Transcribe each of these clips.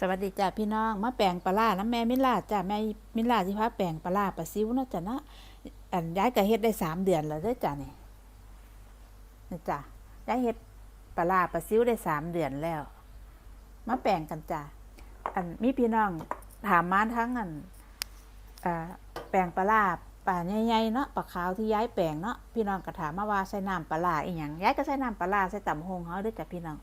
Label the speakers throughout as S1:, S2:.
S1: สวัสดีจ้าพี่น้องมาแปลงปลาร้าน้ำแม่มิลาจ้าแม่มิลาที่พาแปลงปลาร้าปลาซิวนะจ้ะนะอันย้ายก็เฮ็ดได้สามเดือนแล้วด้จ้ะนี่นี่จ้ะย้ายเฮ็ดปลาร้าปลาซิวได้สามเดือนแล้ว มาแปลงกันจ้ะอันมีพี่น้องถามมาทั้งอันอแปลงปลาร้าปลาใหญ่ๆเนาะปลาขาวที่ย้ายแปลงเนาะพี่น้องก็ถามมาว่าใส่น้ำปลาร้าอีหยังย้ายก็ใส่น้ำปลาร้าใส่ตำหงเฮาเด้อจ้ะพี่น้อง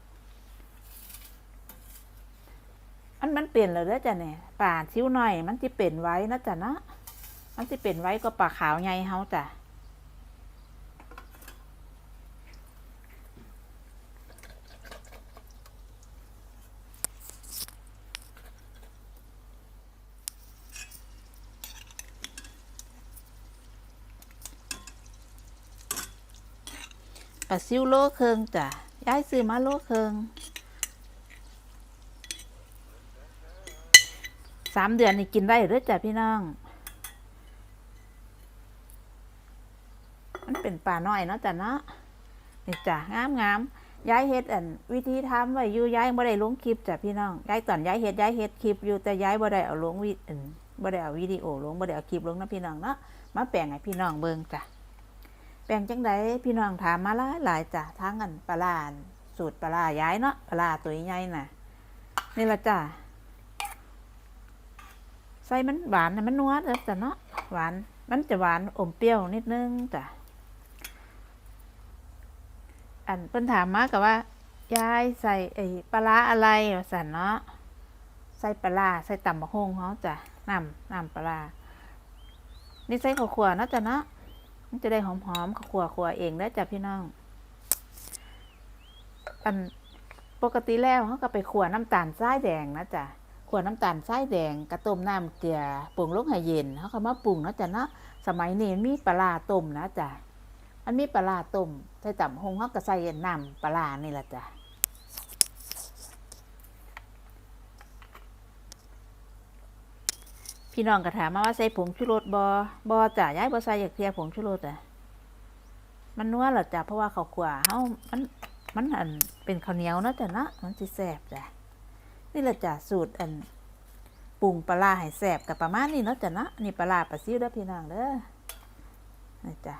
S1: มันมันเปลี่ยนเลยเด้อจ้ะเนี่ยป่าชิ้วหน่อย มันจะเปลี่ยนไว้นะจ้ะเนาะมันจะเปลี่ยนไว้ก็ป่าขาวใหญ่เฮาจ้ะปลาซิวโลเคิงจ้ะย้ายซื้อมาโลเคิง สามเดือนนี่กินได้หรือจ้ะพี่น้อง มันเป็นปลาน้อยเนาะจ้ะเนาะนี่จ้ะงามงามย้ายเฮ็ดอันวิธีทำไว้อยู่ย้ายบ่ได้ลงคลิปจ้ะพี่น้องย้ายตอนย้ายเฮ็ดย้ายเฮ็ดคลิปอยู่แต่ย้ายบ่ได้เอาลงวิอันบ่ได้เอาวิดีโอลงบ่ได้เอาคลิปลงนะพี่น้องเนาะมาแปลงให้พี่น้องเบิ่งจ้ะแปลงจังไดพี่น้องถามมาหลายหลายจ้ะทั้งอันปลาร้านสูตรปลาร้าย้ายเนาะปลาร้าตัวใหญ่น่ะนี่ละจ้ะ ส่มันหวานนะมันนัวเด้อจ้ะเนาะหวาน มันจะหวานอมเปรี้ยวนิดนึงจ้ะอันเพิ่นถามมากับว่ายายใส่ไอ้ปลาอะไรสันเนาะใส่ปลาใส่ตำมะฮงเขาจ้ะน้ำน้ำปลานี่ใส่ข้าวขัวนะจ้ะเนาะมันจะได้หอมๆข้าวขัวขัวเองได้จ้ะพี่น้อง อันปกติแล้วเขาก็ไปขัวน้ำตาลทรายแดงนะจ้ะ วน้ำตาลทรายแดงกระต้มน้ำเกลือปรุงลงให้เย็นเขาก็มาปรุงเนาะจ้ะเนาะสมัยนี้มีปลาต้มนะจ้ะมันมีปลาต้มใส่ต่ำหงเขาก็ใส่น้ำปลานี่แหละจ้ะพี่น้องก็ถามมาว่าใส่ผงชูรสบอบอจ้ะย้ายบอใส่อยากเทียผงชูรสอะ มันนัวเหรอจ้ะเพราะว่าเขาวกว่าเขามันมันอันเป็นข้าวเหนียวนาะจ้ะเนาะมันสิแซ่บจ้ะ นี่แหละจ้ะสูตรอันปรุงปลาให้แซ่บกับประมาณนี้เนาะจ้ะนะนี่ปลาปลาซิวเด้อพี่น้องเด้อนี่จ้ะ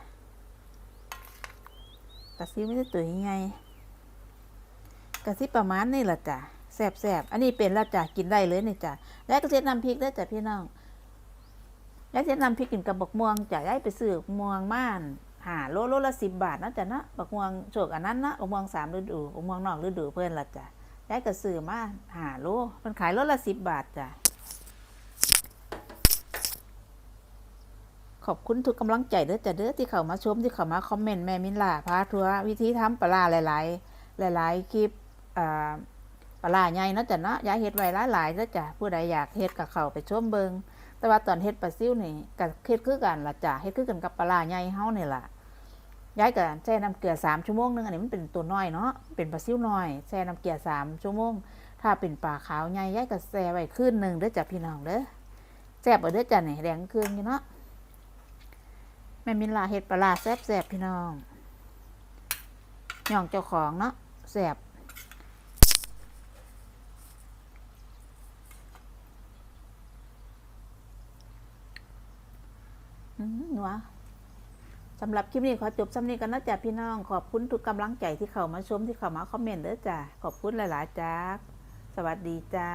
S1: ปลาซิวไม่ได้ตัวยังไงกระสิประมาณนี้แหละจ้ะแซ่บแซ่บอันนี้เป็นล้วจ้ะกินได้เลยนี่จ้ะแล้วก็เช็ดน้ำพริกเด้จ้ะพี่น้องแล้วเช็ดน้ำพริกกินกับบักม่วงจ้ะย้ไปซื้อม่วงม่านหาโลโลละสิบบาทนาะจ้ะนะบักม่วงโฉกอันนั้นนะบักม่วงสามฤดูบักม่วงนอกฤดูเพื่อนละจ้ะ ได้กระสือมาหาโลมันขายโลละสิบบาทจ้ะ ขอบคุณทุกกำลังใจเด้อจ้ะเด้อที่เข้ามาชมที่เข้ามาคอมเมนต์แม่มินลาพาทัวร์วิธีทำปลาร้าหลาย ๆ หลาย ๆ คลิปอ่าปลาใหญ่เนาะจ้ะเนาะยากเฮ็ดไว้หลายๆเด้อจ้ะผู้ใดอยากเฮ็ดก็เข้าไปชมเบิงแต่ว่าตอนเฮ็ดปลาซิ่วนี่ก็เฮ็ดคือกันละจ้ะเฮ็ดคือกันกับปลาร้าใหญ่เฮานี่ล่ะ ย้ายกับแช่น้ำเกลือสามชั่วโมงนึงอันนี้มันเป็นตัวน้อยเนาะเป็นปลาซิวน้อยแช่น้ำเกลือสามชั่วโมง ถ้าเป็นปลาขาวใหญ่ย้ายกับแช่ไว้คืนหนึ่งเด้อจ้ะพี่น้องเด้อแซ่บเด้อจ้ะนี่แดงคืนอยู่เนาะแม่มินลาเฮ็ดปลาแซ่บแซ่บพี่น้องย่องเจ้าของเนาะแซ่บหนัว สำหรับคลิปนี้ขอจบสำนี้กันนะจ๊ะพี่น้อง ขอบคุณทุกกำลังใจที่เข้ามาชมที่เข้ามาคอมเมนต์เด้อจ้ะขอบคุณหลาย ๆจ้าสวัสดีจ้า